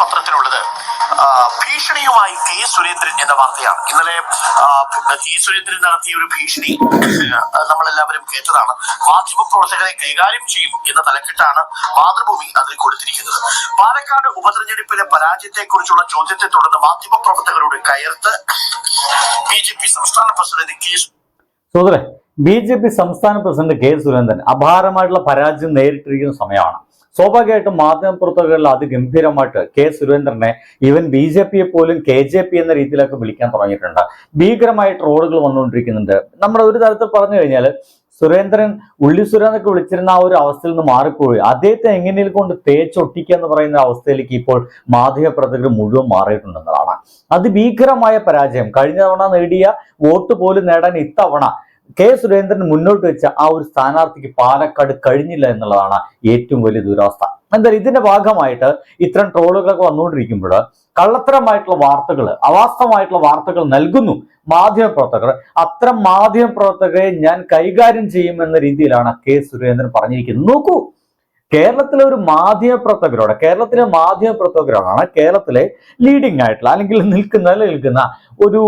പത്രത്തിലുള്ളത്. ഭീഷണിയുമായി K Surendran എന്ന വാർത്തയാണ്. ഇന്നലെ കെ സുരേന്ദ്രൻ നടത്തിയ ഒരു ഭീഷണി നമ്മളെല്ലാവരും കേട്ടതാണ്. മാധ്യമ പ്രവർത്തകരെ കൈകാര്യം ചെയ്യും എന്ന തലക്കെട്ടാണ് മാതൃഭൂമി അതിൽ കൊടുത്തിരിക്കുന്നത്. പാലക്കാട് ഉപതെരഞ്ഞെടുപ്പിലെ പരാജയത്തെക്കുറിച്ചുള്ള ചോദ്യത്തെ തുടർന്ന് മാധ്യമ പ്രവർത്തകരോട് കയർത്ത് ബി ജെ പി സംസ്ഥാന president K Surendran B J P സംസ്ഥാന പ്രസിഡന്റ് കെ സുരേന്ദ്രൻ അപാരമായിട്ടുള്ള പരാജയം നേരിട്ടിരിക്കുന്ന സമയമാണ്. സ്വാഭാവികമായിട്ടും മാധ്യമപ്രവർത്തകരിൽ അതിഗംഭീരമായിട്ട് കെ സുരേന്ദ്രനെ ഈവൻ ബി ജെ പിയെ പോലും കെ ജെ പി എന്ന രീതിയിലൊക്കെ വിളിക്കാൻ തുടങ്ങിയിട്ടുണ്ട്. ഭീകരമായ ട്രോളുകൾ വന്നുകൊണ്ടിരിക്കുന്നുണ്ട്. നമ്മൾ ഒരു തരത്തിൽ പറഞ്ഞു കഴിഞ്ഞാൽ സുരേന്ദ്രൻ ഉള്ളി സുരേന്ദ്രനൊക്കെ വിളിച്ചിരുന്ന ആ ഒരു അവസ്ഥയിൽ നിന്ന് മാറിപ്പോയി. അദ്ദേഹത്തെ എങ്ങനെയും കൊണ്ട് തേച്ചൊട്ടിക്കുക എന്ന് പറയുന്ന അവസ്ഥയിലേക്ക് ഇപ്പോൾ മാധ്യമപ്രവർത്തകർ മുഴുവൻ മാറിയിട്ടുണ്ടെന്നതാണ്. അതിഭീകരമായ പരാജയം. കഴിഞ്ഞ തവണ നേടിയ വോട്ട് പോലും നേടാൻ ഇത്തവണ കെ സുരേന്ദ്രൻ മുന്നോട്ട് വെച്ച ആ ഒരു സ്ഥാനാർത്ഥിക്ക് പാലക്കാട് കഴിഞ്ഞില്ല എന്നുള്ളതാണ് ഏറ്റവും വലിയ ദുരവസ്ഥ. എന്തായാലും ഇതിന്റെ ഭാഗമായിട്ട് ഇത്തരം ട്രോളുകളൊക്കെ വന്നുകൊണ്ടിരിക്കുമ്പോൾ കള്ളത്തരമായിട്ടുള്ള വാർത്തകൾ അവാസ്തവമായിട്ടുള്ള വാർത്തകൾ നൽകുന്നു മാധ്യമപ്രവർത്തകർ. അത്തരം മാധ്യമപ്രവർത്തകരെ ഞാൻ കൈകാര്യം ചെയ്യുമെന്ന രീതിയിലാണ് കെ സുരേന്ദ്രൻ പറഞ്ഞിരിക്കുന്നത്. നോക്കൂ കേരളത്തിലെ ഒരു മാധ്യമപ്രവർത്തകരോട് കേരളത്തിലെ മാധ്യമപ്രവർത്തകരോടാണ് കേരളത്തിലെ ലീഡിംഗ് ആയിട്ടുള്ള അല്ലെങ്കിൽ നിൽക്കുന്ന നിലനിൽക്കുന്ന ഒരു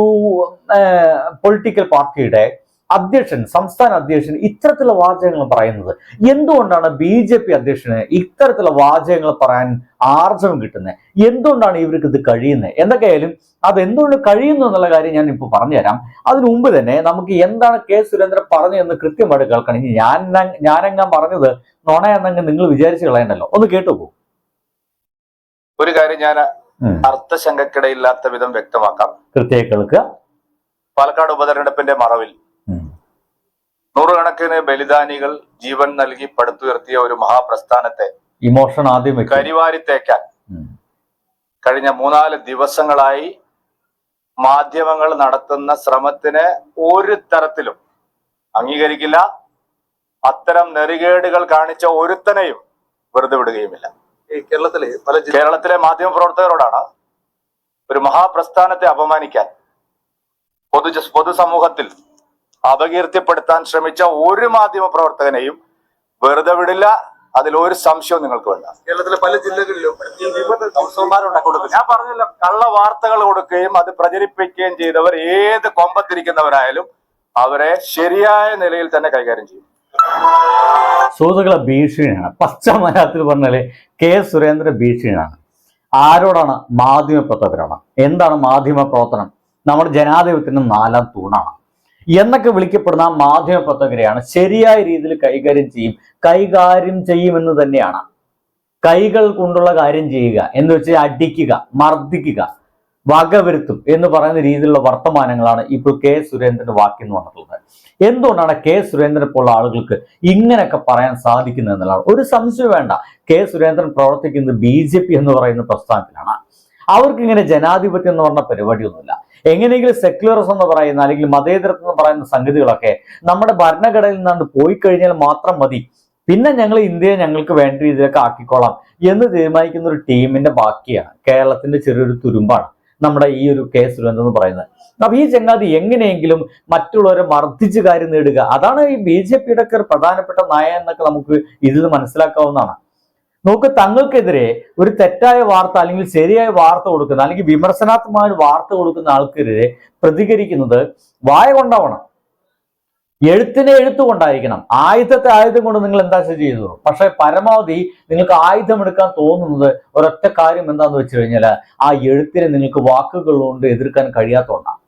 പൊളിറ്റിക്കൽ പാർട്ടിയുടെ അധ്യക്ഷൻ സംസ്ഥാന അധ്യക്ഷൻ ഇത്തരത്തിലുള്ള വാചകങ്ങൾ പറയുന്നത്. എന്തുകൊണ്ടാണ് ബി ജെ പി അധ്യക്ഷന് ഇത്തരത്തിലുള്ള വാചകങ്ങൾ പറയാൻ ആർജവം കിട്ടുന്നത്? എന്തുകൊണ്ടാണ് ഇവർക്ക് ഇത് കഴിയുന്നത്? എന്തൊക്കെയായാലും അത് എന്തുകൊണ്ട് കഴിയുന്നു എന്നുള്ള കാര്യം ഞാൻ ഇപ്പോൾ പറഞ്ഞുതരാം. അതിനു മുമ്പ് തന്നെ നമുക്ക് എന്താണ് കെ സുരേന്ദ്രൻ പറഞ്ഞു എന്ന് കൃത്യമായിട്ട് കേൾക്കണം. ഞാൻ ഞാനെങ്ങാൻ പറഞ്ഞത് നുണയെന്നങ്ങ് നിങ്ങൾ വിചാരിച്ചു കളയണ്ടല്ലോ. ഒന്ന് കേട്ടുപോകും ഒരു കാര്യം ഞാൻ. അർത്ഥശങ്കക്കിടയില്ലാത്ത വിധം വ്യക്തമാക്കാം. കൃത്യമായി കേൾക്കുക. പാലക്കാട് ഉപതെരഞ്ഞെടുപ്പിന്റെ മറവിൽ. നൂറുകണക്കിന് ബലിദാനികൾ ജീവൻ നൽകി പടുത്തുയർത്തിയ ഒരു മഹാപ്രസ്ഥാനത്തെ ഇമോഷൻ ആദ്യം വെക്കുക കരിവാരിത്തേക്കാൻ. കഴിഞ്ഞ മൂന്നാൽ ദിവസങ്ങളായി മാധ്യമങ്ങൾ നടത്തുന്ന ശ്രമത്തിന് ഒരു തരത്തിലും അംഗീകരിക്കില്ല. അത്തരം നെറികേടുകൾ കാണിച്ച ഒരുത്തനെയും വെറുതെ വിടുകയുമില്ല. ഈ കേരളത്തിലെ പല കേരളത്തിലെ കേരളത്തിലെ മാധ്യമപ്രവർത്തകരോടാണ് ഒരു മഹാപ്രസ്ഥാനത്തെ അപമാനിക്കാൻ പൊതു പൊതുസമൂഹത്തിൽ അപകീർത്തിപ്പെടുത്താൻ ശ്രമിച്ച ഒരു മാധ്യമ പ്രവർത്തകനെയും വെറുതെ വിടില്ല. അതിൽ ഒരു സംശയവും നിങ്ങൾക്ക് വേണ്ട. കേരളത്തിലെ പല ജില്ലകളിലും ഞാൻ പറഞ്ഞില്ല കള്ള വാർത്തകൾ കൊടുക്കുകയും അത് പ്രചരിപ്പിക്കുകയും ചെയ്തവർ ഏത് കൊമ്പത്തിരിക്കുന്നവരായാലും അവരെ ശരിയായ നിലയിൽ തന്നെ കൈകാര്യം ചെയ്യും. സുഹൃത്തുക്കളെ ഭീഷണിയാണ്. പച്ച മലയാളത്തിൽ പറഞ്ഞാൽ കെ സുരേന്ദ്ര ഭീഷണിയാണ്. ആരോടാണ് മാധ്യമ പ്രവർത്തകരാണ്? എന്താണ് മാധ്യമ പ്രവർത്തനം? നമ്മുടെ ജനാധിപത്യത്തിന്റെ നാലാം തൂണാണ്. എന്നൊക്കെ വിളിക്കപ്പെടുന്ന മാധ്യമ പ്രവർത്തകരെയാണ് ശരിയായ രീതിയിൽ കൈകാര്യം ചെയ്യും. കൈകാര്യം ചെയ്യുമെന്ന് തന്നെയാണ്. കൈകൾ കൊണ്ടുള്ള കാര്യം ചെയ്യുക എന്ന് വെച്ചാൽ അടിക്കുക മർദ്ദിക്കുക വകവരുത്തും എന്ന് പറയുന്ന രീതിയിലുള്ള വർത്തമാനങ്ങളാണ് ഇപ്പോൾ കെ സുരേന്ദ്രന്റെ വാക്കിൽ നിന്ന് വന്നിട്ടുള്ളത്. എന്തുകൊണ്ടാണ് കെ സുരേന്ദ്രനെ പോലുള്ള ആളുകൾക്ക് ഇങ്ങനെയൊക്കെ പറയാൻ സാധിക്കുന്നത് എന്നുള്ളതാണ്. ഒരു സംശയം വേണ്ട. കെ സുരേന്ദ്രൻ പ്രവർത്തിക്കുന്നത് ബി എന്ന് പറയുന്ന പ്രസ്ഥാനത്തിലാണ്. അവർക്ക് ഇങ്ങനെ ജനാധിപത്യം എന്ന് പറഞ്ഞ പരിപാടിയൊന്നുമില്ല. എങ്ങനെയെങ്കിലും സെക്യുലറിസം എന്ന് പറയുന്ന അല്ലെങ്കിൽ മതേതരത്വം എന്ന് പറയുന്ന സംഗതികളൊക്കെ നമ്മുടെ ഭരണഘടനയിൽ നിന്നാണ്ട് പോയി കഴിഞ്ഞാൽ മാത്രം മതി. പിന്നെ ഞങ്ങൾ ഇന്ത്യയെ ഞങ്ങൾക്ക് വേണ്ട രീതിയിലൊക്കെ ആക്കിക്കോളാം എന്ന് തീരുമാനിക്കുന്ന ഒരു ടീമിന്റെ ബാക്കിയാണ്. കേരളത്തിന്റെ ചെറിയൊരു തുരുമ്പാണ് നമ്മുടെ ഈ ഒരു കെ സുരേന്ദ്രൻ എന്ന് പറയുന്നത്. അപ്പൊ ഈ ചങ്ങാതി എങ്ങനെയെങ്കിലും മറ്റുള്ളവരെ മർദ്ദിച്ച് കാര്യം നേടുക. അതാണ് ഈ ബി ജെ പിയുടെ ഒക്കെ പ്രധാനപ്പെട്ട നയ എന്നൊക്കെ നമുക്ക് ഇതിൽ മനസ്സിലാക്കാവുന്നതാണ്. നോക്ക് തങ്ങൾക്കെതിരെ ഒരു തെറ്റായ വാർത്ത അല്ലെങ്കിൽ ശരിയായ വാർത്ത കൊടുക്കുന്ന അല്ലെങ്കിൽ വിമർശനാത്മകമായ വാർത്ത കൊടുക്കുന്ന ആൾക്കെതിരെ പ്രതികരിക്കുന്നത് വായ കൊണ്ടാവണം. എഴുത്തിനെ എഴുത്തുകൊണ്ടായിരിക്കണം ആയുധത്തെ ആയുധം കൊണ്ട് നിങ്ങൾ എന്താ ചെയ്തു പക്ഷെ പരമാവധി നിങ്ങൾക്ക് ആയുധം എടുക്കാൻ തോന്നുന്നത് ഒരൊറ്റ കാര്യം എന്താന്ന് വെച്ച് കഴിഞ്ഞാൽ ആ എഴുത്തിനെ നിങ്ങൾക്ക് വാക്കുകൾ കൊണ്ട് എതിർക്കാൻ കഴിയാത്തതുകൊണ്ടാണ്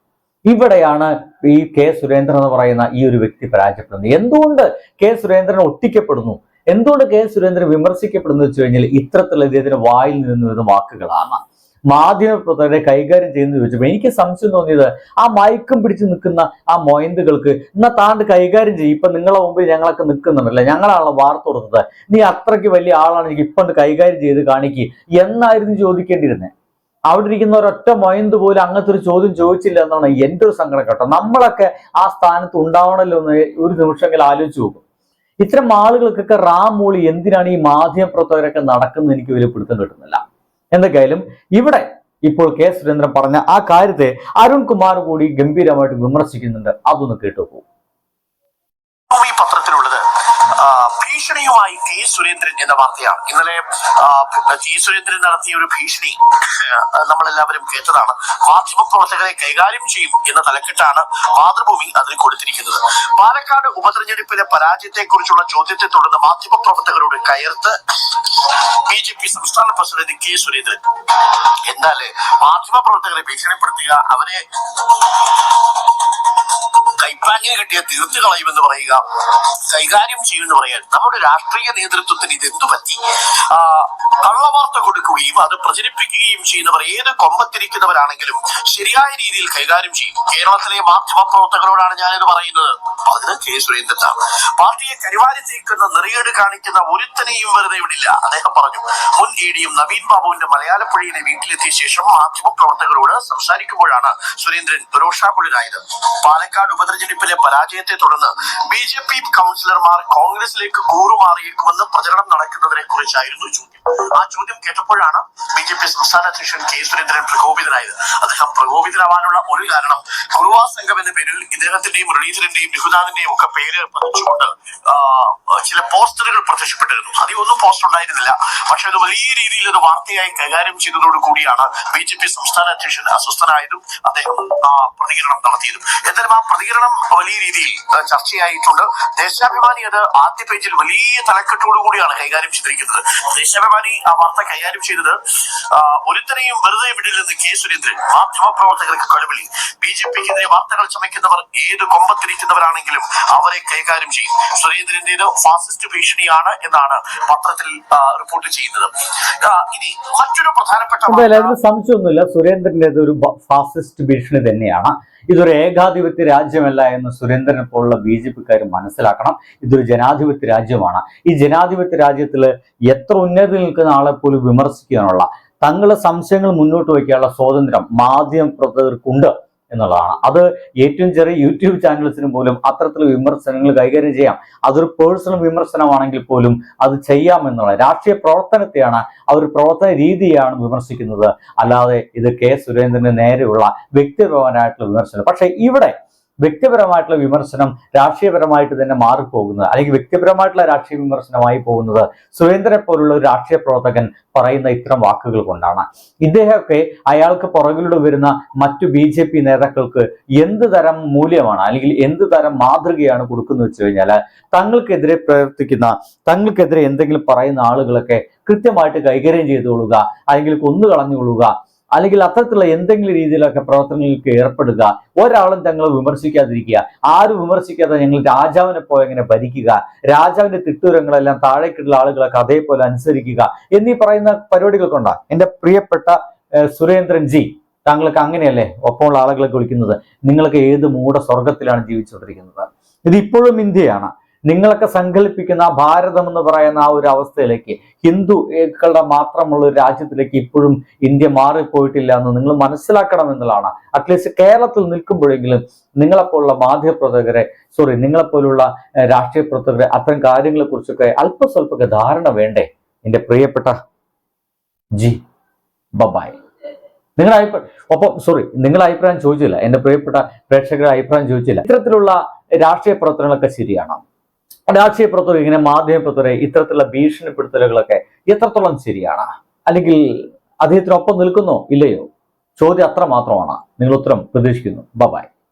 ഇവിടെയാണ് ഈ കെ സുരേന്ദ്രൻ എന്ന് പറയുന്ന ഈ ഒരു വ്യക്തി പരാജയപ്പെടുന്നത്. എന്തുകൊണ്ട് കെ സുരേന്ദ്രൻ ഒട്ടിക്കപ്പെടുന്നു? എന്തുകൊണ്ട് കെ സുരേന്ദ്രൻ വിമർശിക്കപ്പെടുന്നു വെച്ച് കഴിഞ്ഞാൽ ഇത്തരത്തിലുള്ള ഇദ്ദേഹത്തിന്റെ വായിൽ നിന്ന് വരുന്ന വാക്കുകളാണ്? മാധ്യമപ്രവർത്തകരെ കൈകാര്യം ചെയ്യുന്നത് ചോദിച്ചപ്പോൾ എനിക്ക് സംശയം തോന്നിയത് ആ മയക്കം പിടിച്ച് നിൽക്കുന്ന ആ മൊയന്തുകൾക്ക് എന്നാ താണ്ട് കൈകാര്യം ചെയ്യും. ഇപ്പൊ നിങ്ങളെ മുമ്പിൽ ഞങ്ങളൊക്കെ നിൽക്കുന്നുണ്ടല്ലേ? ഞങ്ങളാണല്ലോ വാർത്ത കൊടുത്തത്. നീ അത്രയ്ക്ക് വലിയ ആളാണ് എനിക്ക് ഇപ്പൊ കൈകാര്യം ചെയ്ത് കാണിക്ക്. എന്നായിരുന്നു ചോദിക്കേണ്ടിയിരുന്നത് അവിടെ ഇരിക്കുന്ന ഒരൊറ്റ മൊയന്ത് പോലും അങ്ങനത്തെ ഒരു ചോദ്യം ചോദിച്ചില്ല എന്നാണ് എന്റെ ഒരു സങ്കടം കേട്ടോ. നമ്മളൊക്കെ ആ സ്ഥാനത്ത് ഉണ്ടാവണമല്ലോ എന്ന് ഒരു നിമിഷമെങ്കിലും ആലോചിച്ച് നോക്കും. ഇത്തരം ആളുകൾക്കൊക്കെ റാം മൂളി എന്തിനാണ് ഈ മാധ്യമ പ്രവർത്തകരൊക്കെ നടക്കുന്നത് എനിക്ക് വലിയ പിടുത്തം കിട്ടുന്നില്ല. എന്തൊക്കെയായാലും ഇവിടെ ഇപ്പോൾ കെ സുരേന്ദ്രൻ പറഞ്ഞ ആ കാര്യത്തെ അരുൺ കുമാർ കൂടി ഗംഭീരമായിട്ട് വിമർശിക്കുന്നുണ്ട്. അതൊന്ന് കേട്ടു ആ, ഭീഷണിയുമായി കെ സുരേന്ദ്രൻ എന്ന വാർത്തയാണ്. ഇന്നലെ ടി സുരേന്ദ്രൻ നടത്തിയ ഒരു ഭീഷണി നമ്മളെല്ലാവരും കേട്ടതാണ്. മാധ്യമ പ്രവർത്തകരെ കൈകാര്യം ചെയ്യും എന്ന തലക്കെട്ടാണ് മാതൃഭൂമി അതിൽ കൊടുത്തിരിക്കുന്നത്. പാലക്കാട് ഉപതെരഞ്ഞെടുപ്പിലെ പരാജയത്തെക്കുറിച്ചുള്ള ചോദ്യത്തെ തുടർന്ന് മാധ്യമ പ്രവർത്തകരോട് കയർത്ത് ബി ജെ പി സംസ്ഥാന പ്രസിഡന്റ് കെ സുരേന്ദ്രൻ. എന്നാൽ മാധ്യമപ്രവർത്തകരെ ഭീഷണിപ്പെടുത്തുക അവരെ കൈപ്പാങ്ങിന് കിട്ടിയ തീർത്തു കളയുമെന്ന് പറയുക കൈകാര്യം ചെയ്യുമെന്ന് പറയാൻ. നമ്മുടെ രാഷ്ട്രീയ നേതൃത്വത്തിന് ഇത് എന്തു പറ്റി കള്ളവാർത്ത കൊടുക്കുകയും അത് പ്രചരിപ്പിക്കുകയും ചെയ്യുന്നവർ ഏത് കൊമ്പത്തിരിക്കുന്നവരാണെങ്കിലും ശരിയായ രീതിയിൽ കൈകാര്യം ചെയ്യും. കേരളത്തിലെ മാധ്യമ പ്രവർത്തകരോടാണ് ഞാനിത് പറയുന്നത്. അതിന് കെ സുരേന്ദ്രനാണ് പാർട്ടിയെ കരിവാരി തേക്കുന്ന നെറിയേട് കാണിക്കുന്ന ഒരുത്തനെയും വെറുതെ വിടില്ല. അദ്ദേഹം പറഞ്ഞു മുൻ എ ഡിയും നവീൻ ബാബുവിന്റെ മലയാളപ്പുഴയിലെ വീട്ടിലെത്തിയ ശേഷം മാധ്യമ പ്രവർത്തകരോട് സംസാരിക്കുമ്പോഴാണ് സുരേന്ദ്രൻ രോഷാകുലനായത്. പാലക്കാട് ഉപതെരഞ്ഞെടുപ്പിലെ പരാജയത്തെ തുടർന്ന് ബി ജെ പി കൗൺസിലർമാർ കോൺഗ്രസിലേക്ക് കൂറുമാറിയേക്കുമെന്ന് പ്രചരണം നടക്കുന്നതിനെ കുറിച്ചായിരുന്നു ചോദ്യം. ആ ചോദ്യം കേട്ടപ്പോഴാണ് ബി ജെ പി സംസ്ഥാന അധ്യക്ഷൻ കെ സുരേന്ദ്രൻ പ്രകോപിതനായത്. അദ്ദേഹം പ്രകോപിതനാവാനുള്ള ഒരു കാരണം കുറുവാ സംഘം എന്ന പേരിൽ ഇദ്ദേഹത്തിന്റെയും മുരളീധരന്റെയും ബിഹുനാഥിന്റെയും ഒക്കെ പേര് പതിച്ചുകൊണ്ട് ചില പോസ്റ്ററുകൾ പ്രത്യക്ഷപ്പെട്ടിരുന്നു. അതിൽ ഒന്നും പോസ്റ്റർ ഉണ്ടായിരുന്നില്ല. പക്ഷെ അത് വലിയ രീതിയിൽ അത് വാർത്തയായി കൈകാര്യം ചെയ്തതോടു കൂടിയാണ് ബി ജെ പി സംസ്ഥാന അധ്യക്ഷൻ അസ്വസ്ഥനായതും അദ്ദേഹം പ്രതികരണം നടത്തിയതും. എന്തായാലും ആ പ്രതികരണം വലിയ രീതിയിൽ ചർച്ചയായിട്ടുണ്ട്. ദേശാഭിമാനി അത് ആദ്യ പേജിൽ വലിയ തലക്കെട്ടോടുകൂടിയാണ് കൈകാര്യം ചെയ്തിരിക്കുന്നത്. ദേശാഭിമാനി ആ വാർത്ത കൈകാര്യം ചെയ്തത് ഒരുത്തനെയും വെറുതെ വിടില്ലെന്ന് കെ സുരേന്ദ്രൻ മാധ്യമപ്രവർത്തകർക്ക് കടുവിളി ബി ജെ പിക്കെതിരെ വാർത്തകൾ ചമയ്ക്കുന്നവർ ഏത് കൊമ്പത്തിരിക്കുന്നവരാണെങ്കിലും അവരെ കൈകാര്യം ചെയ്യും. സുരേന്ദ്രന്റേത് ഫാസിസ്റ്റ് ഭീഷണിയാണ് എന്നാണ് പത്രത്തിൽ റിപ്പോർട്ട് ചെയ്യുന്നത്. ഇനി മറ്റൊരു പ്രധാനപ്പെട്ട സംശയമൊന്നുമില്ല. സുരേന്ദ്രന്റേത് ഒരു ഫാസിസ്റ്റ് ഭീഷണി തന്നെയാണ്. ഇതൊരു ഏകാധിപത്യ രാജ്യമല്ല എന്ന് സുരേന്ദ്രനെ പോലുള്ള ബി ജെ പിക്കാർ മനസ്സിലാക്കണം. ഇതൊരു ജനാധിപത്യ രാജ്യമാണ്. ഈ ജനാധിപത്യ രാജ്യത്തിൽ എത്ര ഉന്നതി നിൽക്കുന്ന ആളെ പോലും വിമർശിക്കാനുള്ള തങ്ങളുടെ സംശയങ്ങൾ മുന്നോട്ട് വയ്ക്കാനുള്ള സ്വാതന്ത്ര്യം മാധ്യമ പ്രവർത്തകർക്കുണ്ട് എന്നുള്ളതാണ്. അത് ഏറ്റവും ചെറിയ യൂട്യൂബ് ചാനൽസിനും പോലും അത്തരത്തിൽ വിമർശനങ്ങൾ കൈകാര്യം ചെയ്യാം. അതൊരു പേഴ്സണൽ വിമർശനമാണെങ്കിൽ പോലും അത് ചെയ്യാമെന്നുള്ള രാഷ്ട്രീയ പ്രവർത്തനത്തെയാണ് ആ ഒരു പ്രവർത്തന രീതിയാണ് വിമർശിക്കുന്നത്. അല്ലാതെ ഇത് കെ സുരേന്ദ്രന് നേരെയുള്ള വ്യക്തിപരമായിട്ടുള്ള വിമർശനം. പക്ഷേ ഇവിടെ വ്യക്തിപരമായിട്ടുള്ള വിമർശനം രാഷ്ട്രീയപരമായിട്ട് തന്നെ മാറിപ്പോകുന്നത് അല്ലെങ്കിൽ വ്യക്തിപരമായിട്ടുള്ള രാഷ്ട്രീയ വിമർശനമായി പോകുന്നത് സുരേന്ദ്രനെ പോലുള്ള ഒരു രാഷ്ട്രീയ പ്രവർത്തകൻ പറയുന്ന ഇത്തരം വാക്കുകൾ കൊണ്ടാണ്. ഇദ്ദേഹമൊക്കെ അയാൾക്ക് പുറകിലൂടെ വരുന്ന മറ്റു ബി ജെ പി നേതാക്കൾക്ക് എന്ത് തരം മൂല്യമാണ് അല്ലെങ്കിൽ എന്ത് തരം മാതൃകയാണ് കൊടുക്കുന്നത് വെച്ച് കഴിഞ്ഞാൽ തങ്ങൾക്കെതിരെ പ്രവർത്തിക്കുന്ന തങ്ങൾക്കെതിരെ എന്തെങ്കിലും പറയുന്ന ആളുകളൊക്കെ കൃത്യമായിട്ട് കൈകാര്യം ചെയ്തുകൊള്ളുക അല്ലെങ്കിൽ കൊന്നു കളഞ്ഞുകൊള്ളുക അല്ലെങ്കിൽ അത്തരത്തിലുള്ള എന്തെങ്കിലും രീതിയിലൊക്കെ പ്രവർത്തനങ്ങൾക്ക് ഏർപ്പെടുക. ഒരാളും തങ്ങളെ വിമർശിക്കാതിരിക്കുക. ആരും വിമർശിക്കാതെ ഞങ്ങൾ രാജാവിനെ പോലെ എങ്ങനെ ഭരിക്കുക. രാജാവിന്റെ തിട്ടൂരങ്ങളെല്ലാം താഴേക്കുള്ള ആളുകളൊക്കെ അതേപോലെ അനുസരിക്കുക. എന്നീ പറയുന്ന പരിപാടികൾ കൊണ്ടാണ് എന്റെ പ്രിയപ്പെട്ട സുരേന്ദ്രൻ ജി താങ്കൾക്ക് അങ്ങനെയല്ലേ? ഒപ്പമുള്ള ആളുകളൊക്കെ വിളിക്കുന്നത്. നിങ്ങൾക്ക് ഏത് മൂട സ്വർഗത്തിലാണ് ജീവിച്ചുകൊണ്ടിരിക്കുന്നത്? ഇത് ഇപ്പോഴും ഇന്ത്യയാണ്. നിങ്ങളൊക്കെ സങ്കല്പിക്കുന്ന ഭാരതം എന്ന് പറയുന്ന ആ ഒരു അവസ്ഥയിലേക്ക് ഹിന്ദുക്കളുടെ മാത്രമുള്ള ഒരു രാജ്യത്തിലേക്ക് ഇപ്പോഴും ഇന്ത്യ മാറിപ്പോയിട്ടില്ല എന്ന് നിങ്ങൾ മനസ്സിലാക്കണം എന്നുള്ളതാണ്. അറ്റ്ലീസ്റ്റ് കേരളത്തിൽ നിൽക്കുമ്പോഴെങ്കിലും നിങ്ങളെപ്പോലുള്ള മാധ്യമപ്രവർത്തകരെ സോറി നിങ്ങളെപ്പോലുള്ള രാഷ്ട്രീയ പ്രവർത്തകരെ അത്തരം കാര്യങ്ങളെ കുറിച്ചൊക്കെ അല്പസ്വല്പമൊക്കെ ധാരണ വേണ്ടേ? എന്റെ പ്രിയപ്പെട്ട ജി ബബായ്. നിങ്ങളുടെ അഭിപ്രായം ഒപ്പം സോറി നിങ്ങളുടെ അഭിപ്രായം ചോദിച്ചില്ല. എന്റെ പ്രിയപ്പെട്ട പ്രേക്ഷകരുടെ അഭിപ്രായം ചോദിച്ചില്ല. ഇത്തരത്തിലുള്ള രാഷ്ട്രീയ പ്രവർത്തനങ്ങളൊക്കെ ശരിയാണ്? രാഷ്ട്രീയ പ്രവർത്തകർ ഇങ്ങനെ മാധ്യമ പ്രവർത്തകരെ ഇത്തരത്തിലുള്ള ഭീഷണിപ്പെടുത്തലുകളൊക്കെ എത്രത്തോളം ശരിയാണ്? അല്ലെങ്കിൽ അദ്ദേഹത്തിനൊപ്പം നിൽക്കുന്നോ ഇല്ലയോ? ചോദ്യം അത്ര മാത്രമാണ്. നിങ്ങൾ ഉത്തരം പ്രതീക്ഷിക്കുന്നു. ബബായ്